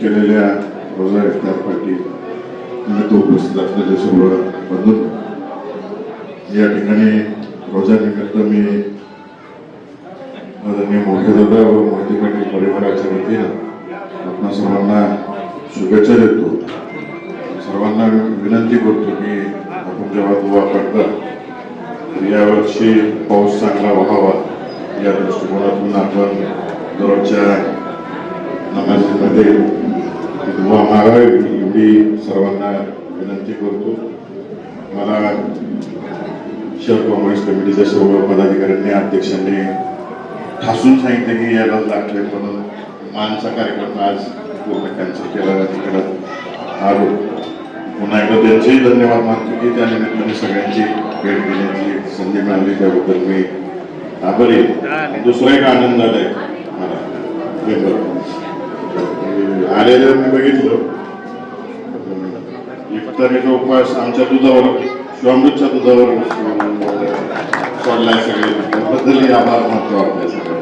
केलेल्या रोजा इफ्तार पार्टी निमित्त उपस्थित असलेले सर्व बंधू या ठिकाणी रोजानिमित्त मी. आदरणीय मोठे दादा व मोठी पाटील परिवाराच्या वतीनं आपणा सर्वांना शुभेच्छा देतो. सर्वांना विनंती करतो की आपण जेव्हा दुवा करता तर यावर्षी पाऊस चांगला व्हावा या दृष्टिकोनातून आपण दररोजच्या नमाजीमध्ये दुवा एवढी सर्वांना विनंती करतो. मला शहर काँग्रेस कमिटीच्या सर्व पदाधिकाऱ्यांनी अध्यक्षांनी ठासून सांगितलं की याला लागले म्हणून मानचा कार्यक्रम आज पूर्ण कॅन्सल केला तिकडं आलो पुन्हा एकदा त्यांचेही धन्यवाद मानतो की त्या निमित्ताने सगळ्यांची भेट घेण्याची संधी मिळाली. त्याबद्दल मी आभारी दुसरा एक आनंद झालाय मला. हे मी बघितलं. इफ्तारीचा उपवास आमच्या दुधावर शिवामृतच्या दुधावर सोडलाय सगळे. त्याबद्दलही आभार मानतो आपल्या सगळ्या